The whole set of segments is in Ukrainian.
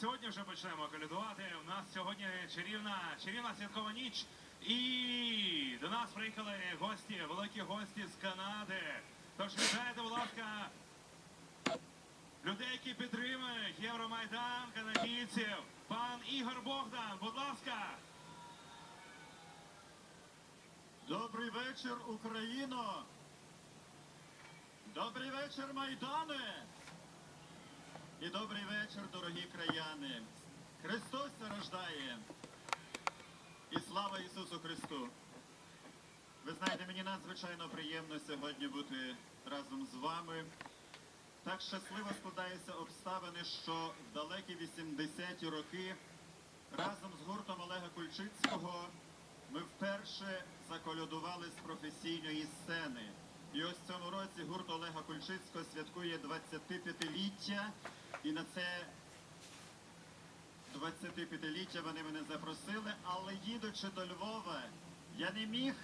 сьогодні вже почнемо колядувати. У нас сьогодні чарівна, чарівна святкова ніч. І до нас приїхали гості, великі гості з Канади. Тож вітайте, будь ласка, людей, які підтримують Євромайдан, канадійців. Пан Ігор Богдан, будь ласка. Добрий вечір, Україно! Добрий вечір, Майдане! І добрий вечір, дорогі краяни! Христос рождає! І слава Ісусу Христу! Ви знаєте, мені надзвичайно приємно сьогодні бути разом з вами. Так щасливо складаються обставини, що в далекі 80-ті роки разом з гуртом Олега Кульчицького ми вперше заколядували з професійної сцени. І ось в цьому році гурт Олега Кульчицького святкує 25-ліття. І на це 25-ліття вони мене запросили, але їдучи до Львова, я не міг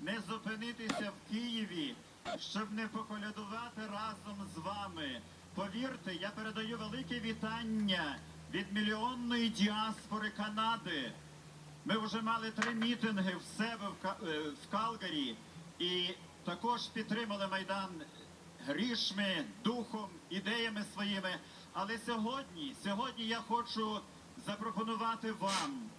не зупинитися в Києві, щоб не поколядувати разом з вами. Повірте, я передаю велике вітання від мільйонної діаспори Канади. Ми вже мали три мітинги в себе в, е, Калгарі і також підтримали Майдан грішми, духом, ідеями своїми. Але сьогодні, сьогодні я хочу запропонувати вам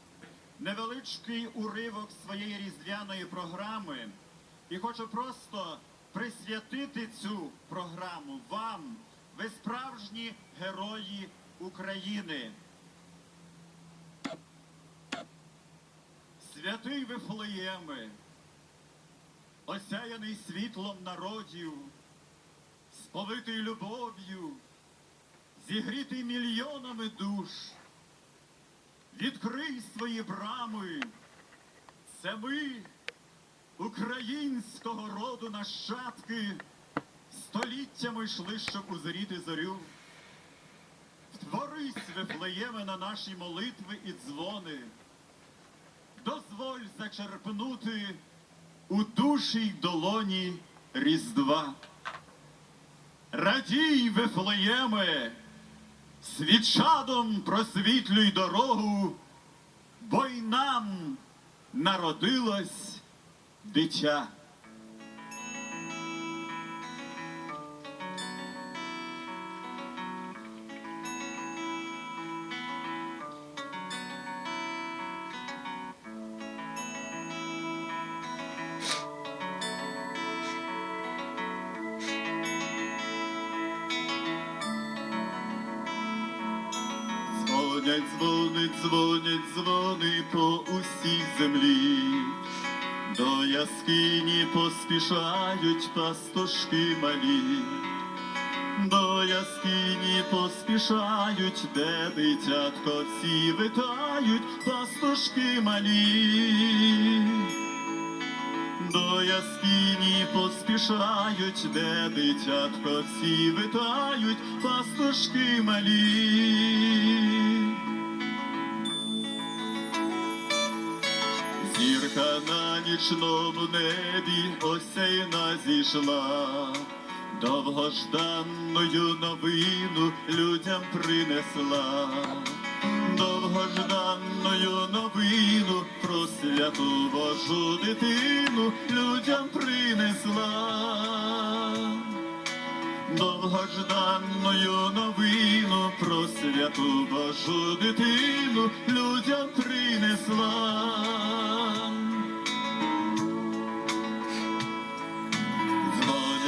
невеличкий уривок своєї різдвяної програми і хочу просто присвятити цю програму вам. Ви справжні герої України. Святий Вифлеєме, осяяний світлом народів, сповитий любов'ю, зігрітий мільйонами душ, відкрий свої брами, це ми, українського роду нащадки, століттями йшли, щоб узріти зорю. Втворись, Вифлеєме, на наші молитви і дзвони. Дозволь зачерпнути у душі й долоні Різдва. Радій, Вифлеєме, свічадом просвітлюй дорогу, бо й нам народилось дитя. Дзвонять, дзвонить, дзвонять, дзвони по усій землі. До яскині поспішають пастушки малі. До яскині поспішають, де дитятко ці витають пастушки малі. До яскині поспішають, де дитятко ці витають пастушки малі. Зірка на нічному небі осяйна зійшла, довгожданною новину людям принесла, довгожданною новину про святу Божу дитину людям принесла. Довгожданною новину про святу Божу дитину людям принесла.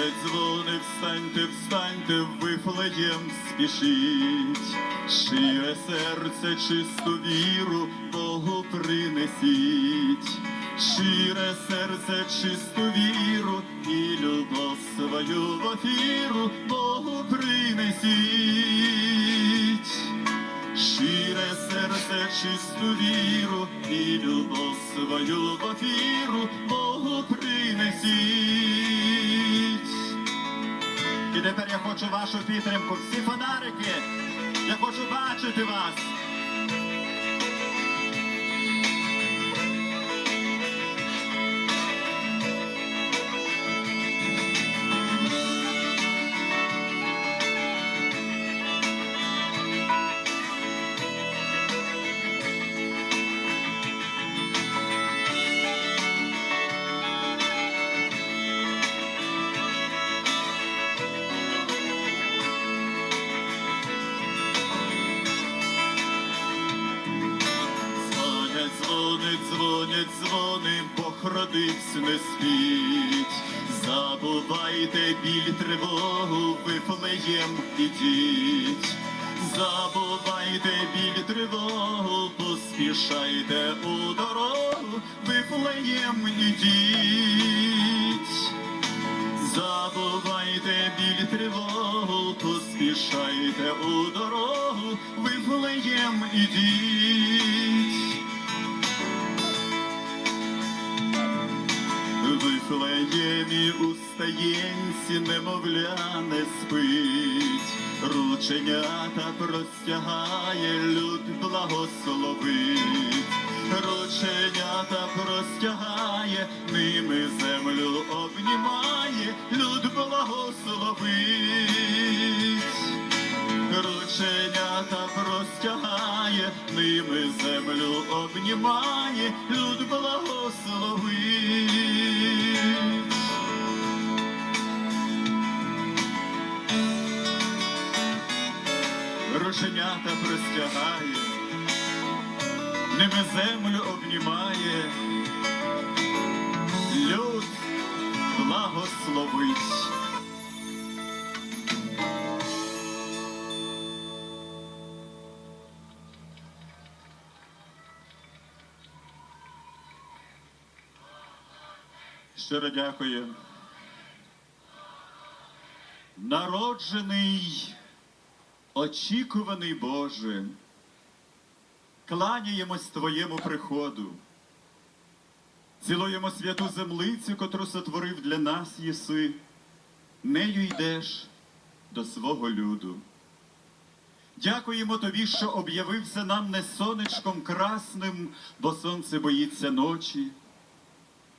Дзвонять, дзвони, встаньте, встаньте, вифлеєм спішіть, щире серце, чисту віру Богу принесіть, щире серце, чисту віру і любов свою в офіру Богу принесіть. Щире серце, чисту віру і любов свою в офіру Богу принесіть. Тепер я хочу вашу підтримку. Всі фонарики, я хочу бачити вас. Не спіть. Забувайте біль тривогу, вифлеєм ідіть. Забувайте біль тривогу, поспішайте у дорогу, вифлеєм ідіть. Забувайте біль тривогу, поспішайте у дорогу, вифлеєм ідіть. Вифлеємі у стаєнці немовля не спить, рученята простягає, люд благословить, рученята простягає, ними землю обнімає, люд благословить. Рученята простягає, ними землю обнімає, люд благословить. Рученята простягає, ними землю обнімає, люд благословить. Щиро дякую. Народжений, очікуваний Боже, кланяємось Твоєму приходу, цілуємо святу землицю, котру сотворив для нас єси, нею йдеш до свого люду. Дякуємо тобі, що об'явився нам не сонечком красним, бо сонце боїться ночі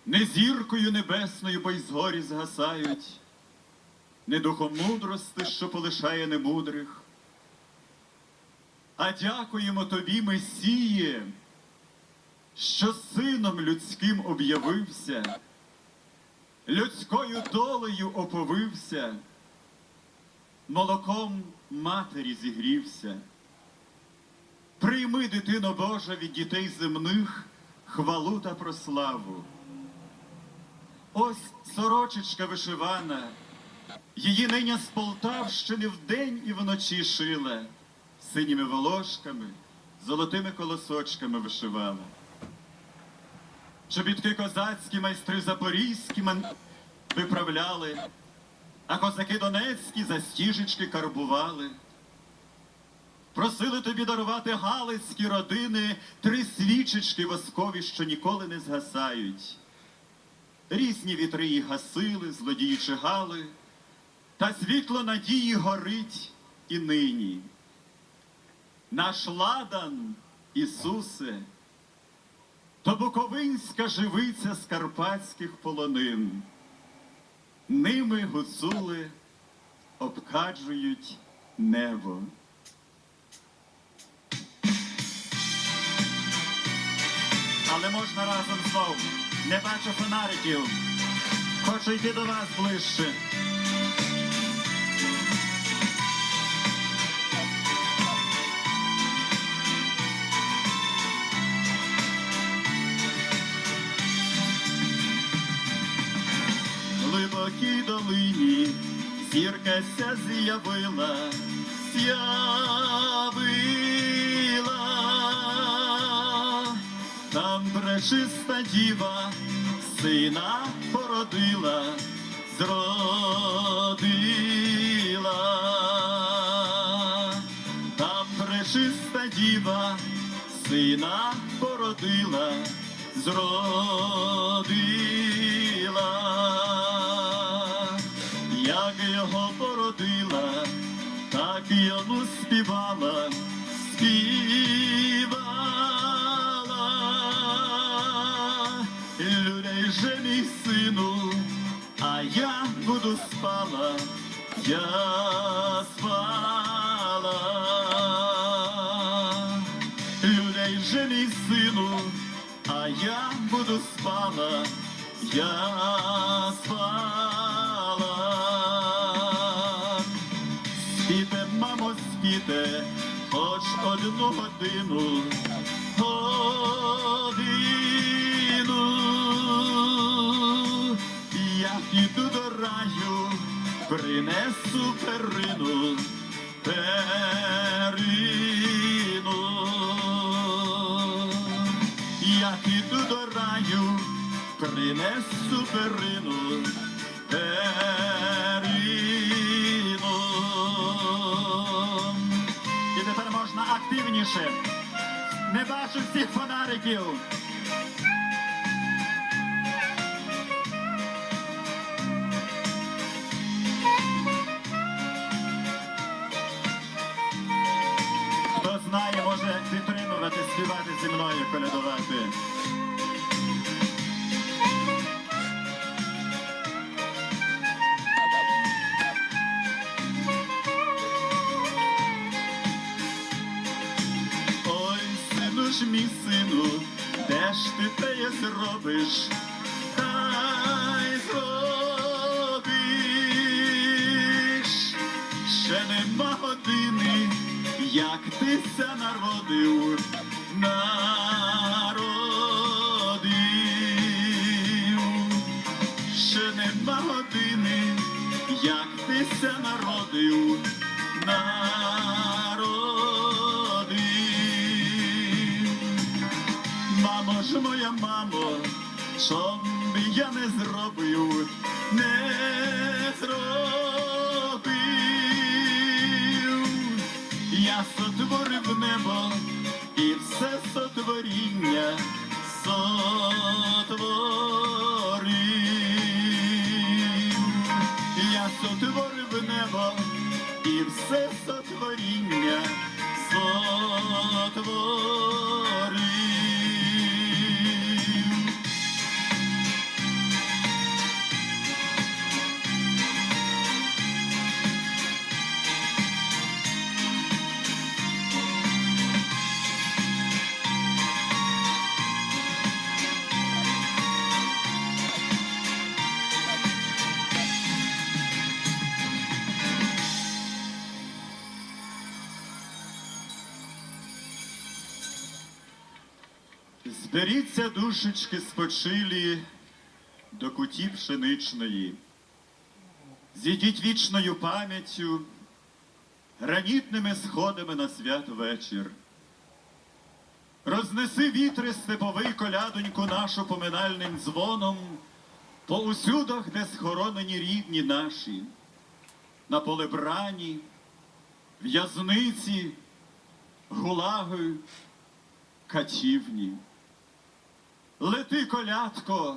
не зіркою небесною, бо й згорі згасають, не духом мудрости, що полишає немудрих. А дякуємо тобі, Месіє, що сином людським об'явився, людською долею оповився, молоком матері зігрівся. Прийми, дитино Божа, від дітей земних хвалу та прославу. Ось сорочечка вишивана, її ниня з Полтавщини вдень і вночі шила, синіми волошками, золотими колосочками вишивала. Чобітки козацькі майстри запорізькі мен виправляли, а козаки донецькі застіжечки карбували. Просили тобі дарувати галицькі родини три свічечки воскові, що ніколи не згасають. Різні вітри їх гасили, злодії чигали, та світло надії горить і нині. Наш ладан, Ісусе, то буковинська живиця з карпатських полонин. Ними гуцули обкаджують небо. Але можна разом знов. Не бачу фонариків. Хочу йти до вас ближче. Глибокій долині зірка ся з'явила, з'явила. Там пречиста діва сина породила, зродила. Там пречиста діва сина породила, зродила. Як його породила, так йому співала, співала. Же мій сину, а я буду спала, я спала. Людей же мій сину, а я буду спала, я спала. Спіте, мамо, спіте, хоч одну годину, годину я піду до раю, принесу перину, перину. Я піду до раю, принесу перину, перину. І тепер можна активніше. Не бачу всіх фонариків. Може підтримувати, співати зі мною, колядувати. Ой, сину ж мій сину, де ж ти те зробиш? Ся і сотворіння, сотворіння Зберіться душечки спочилі до куті пшеничної, зійдіть вічною пам'яттю, гранітними сходами на святвечір. Рознеси вітри степовий колядоньку нашу поминальним дзвоном по усюдах, де схоронені рідні наші, на полебрані, в'язниці, гулаги, катівні. Лети, колядко,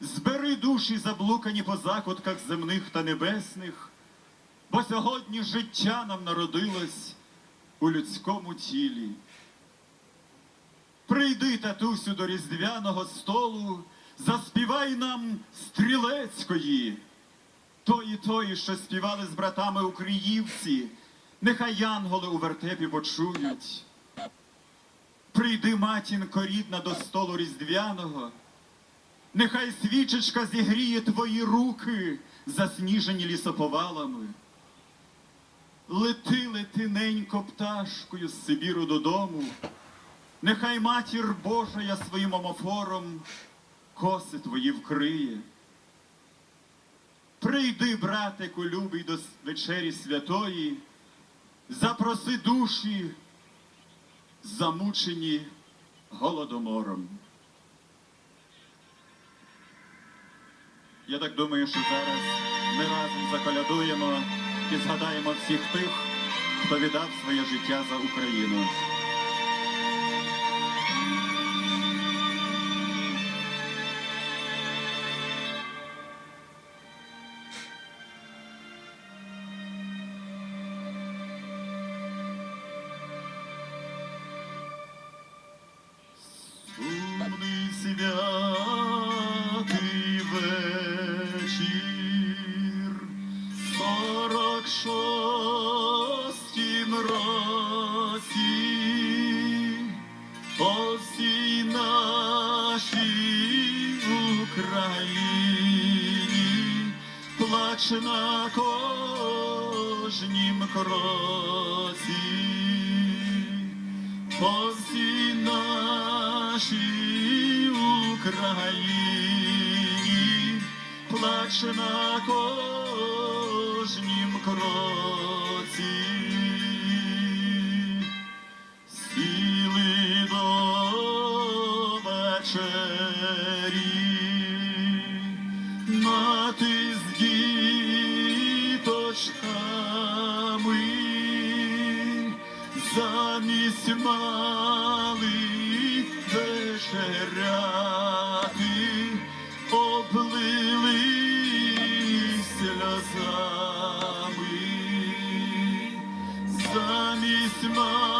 збери душі заблукані по закутках земних та небесних, бо сьогодні життя нам народилось у людському тілі. Прийди, татусю, до різдвяного столу, заспівай нам стрілецької, тої тої, що співали з братами у Криївці, нехай янголи у вертепі почують. Прийди, матінко рідна, до столу різдвяного, нехай свічечка зігріє твої руки, засніжені лісоповалами. Лети, лети, ненько пташкою з Сибіру додому, нехай матір Божа своїм омофором коси твої вкриє. Прийди, братику, любий, до вечері святої, запроси душі замучені голодомором. Я так думаю, що зараз ми разом заколядуємо і згадаємо всіх тих, хто віддав своє життя за Україну. шостім році. По всій нашій Україні плач на кожнім кроці, по всій нашій Україні плач на кожнім Christmas.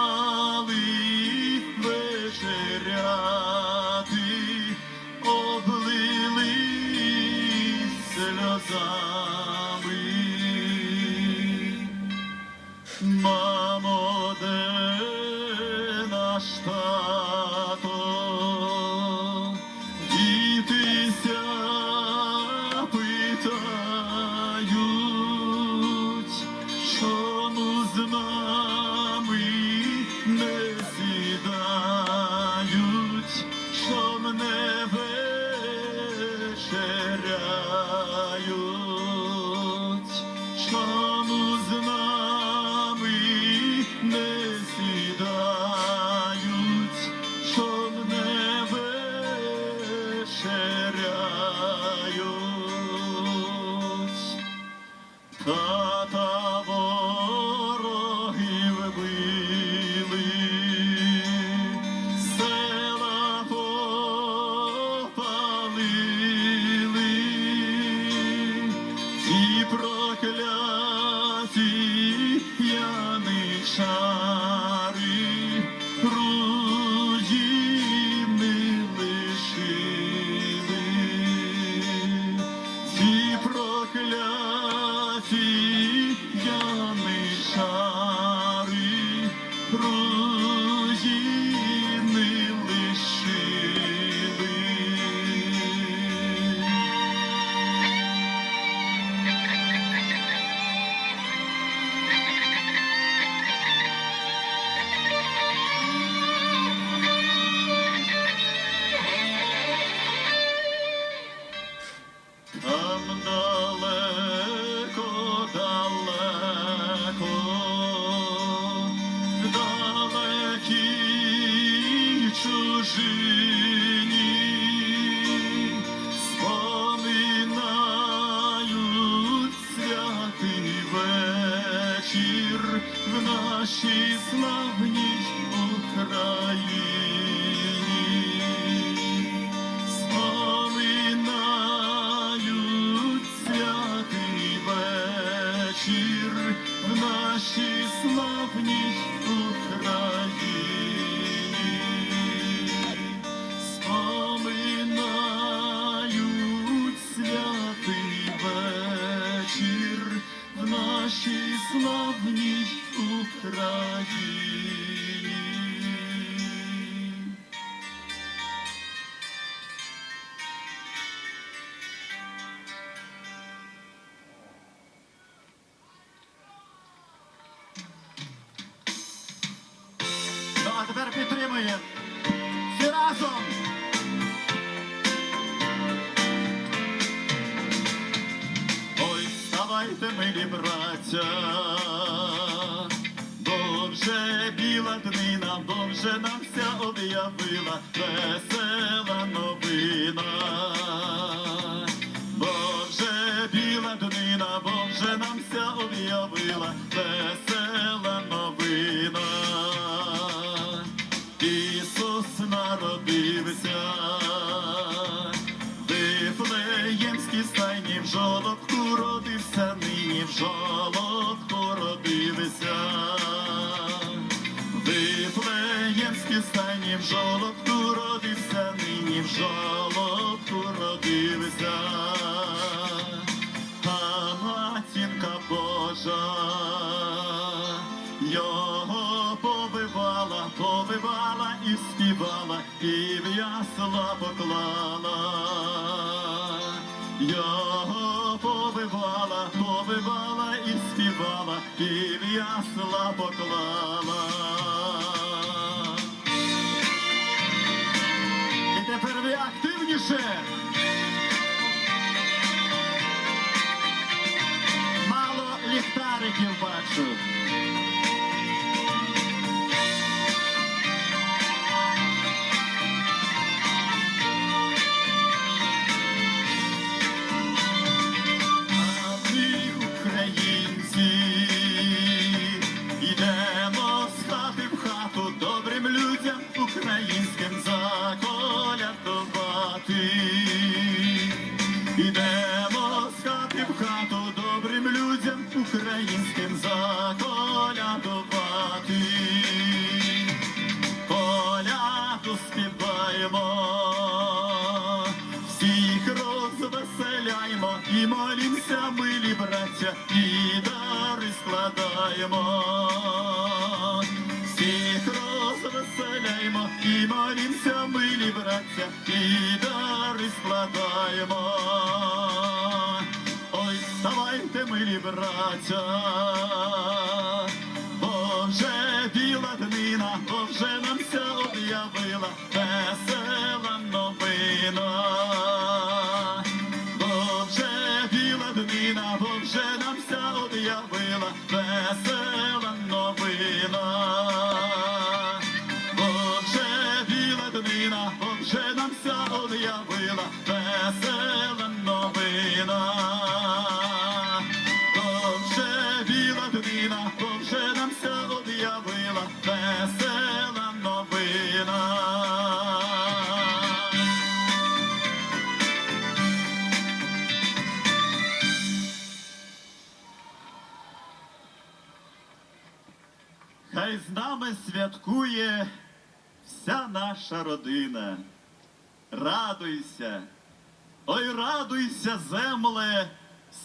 Oh. Hallelujah. в жолобку родився, нині в жолобку родився, Вифлеємські стані в жолобку родився, нині в жолобку родився, а матінка Божа його побивала, побивала і співала, і в ясла поклала повивала, повивала і співала, і ясла поклала. І тепер ви активніше. Святкує вся наша родина. Радуйся, ой, радуйся, земле,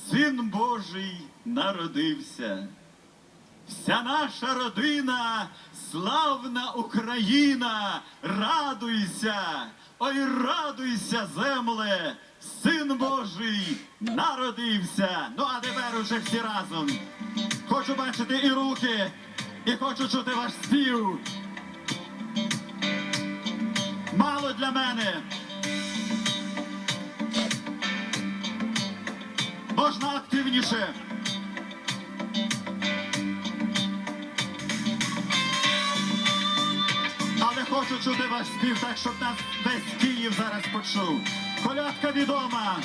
син Божий народився. Вся наша родина, славна Україна, радуйся, ой, радуйся, земле, син Божий народився. Ну а тепер уже всі разом. Хочу бачити і руки, і хочу чути ваш спів. Мало для мене. Можна активніше. Але хочу чути ваш спів, так щоб нас весь Київ зараз почув. Колядка відома.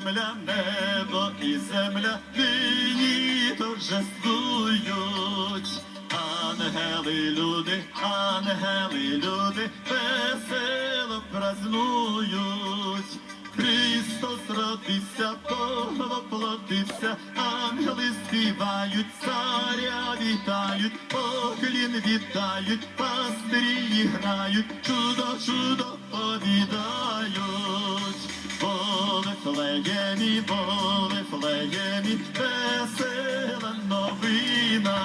Земля, небо і земля нині торжествують. Ангели, люди, ангели, люди весело празнують. Христос родився, воплотився, ангели співають, царя вітають, поклін вітають, пастирі грають, чудо, чудо повідають. Вифлеємі, по Вифлеємі, весела новина.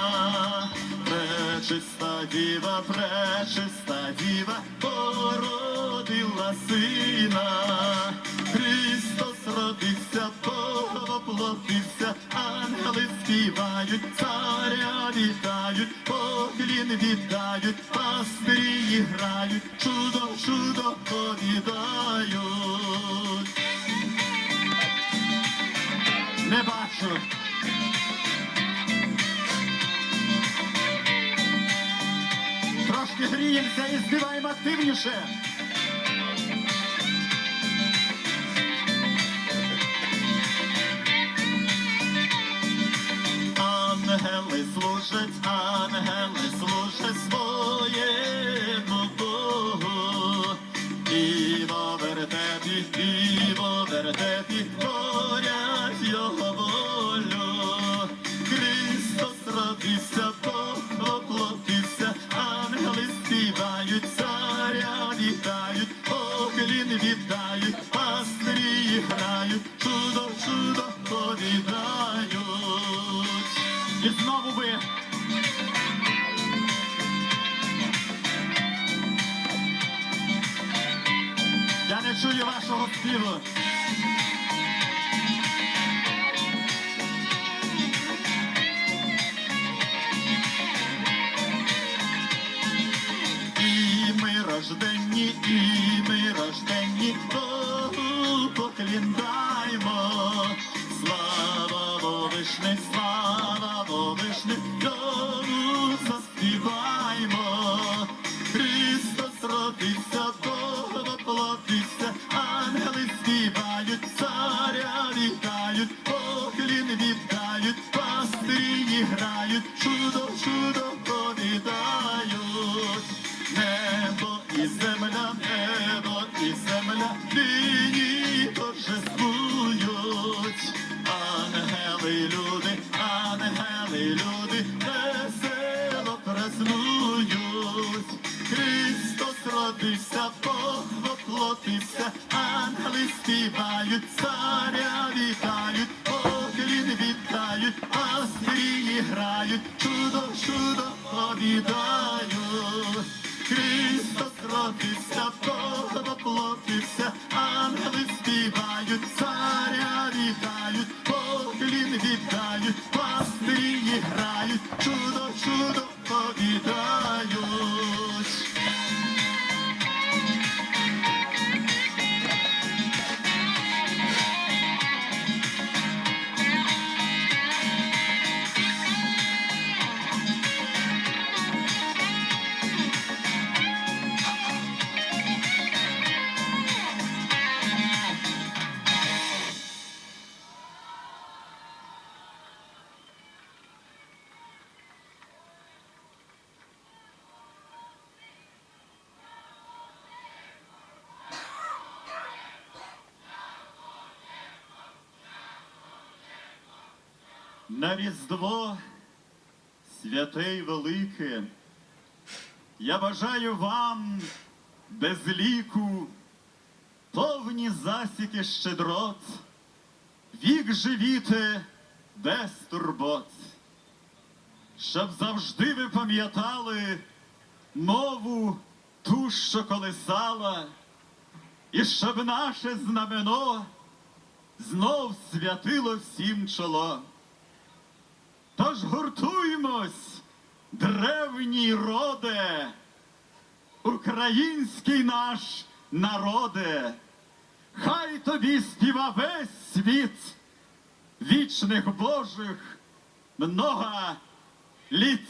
Пречиста діва, пречиста діва, породила сина. Христос родився, воплотився, ангели співають, царя вітають, поклін віддають, пастирі грають, чудо, чудо повідають. Трошки гріємося і співаємо активніше. Ангели служать, ангели служать своєму Богу. І во вертепі, і во вертепі творять його Я не чую вашого Babylon. На Різдво святе й велике, я бажаю вам без ліку, повні засіки щедрот, вік живіте без турбот, щоб завжди ви пам'ятали мову ту, що колисала, і щоб наше знамено знов святило всім чоло. Тож гуртуймось, древній роде, український наш народе, хай тобі співа весь світ вічних Божих много літ.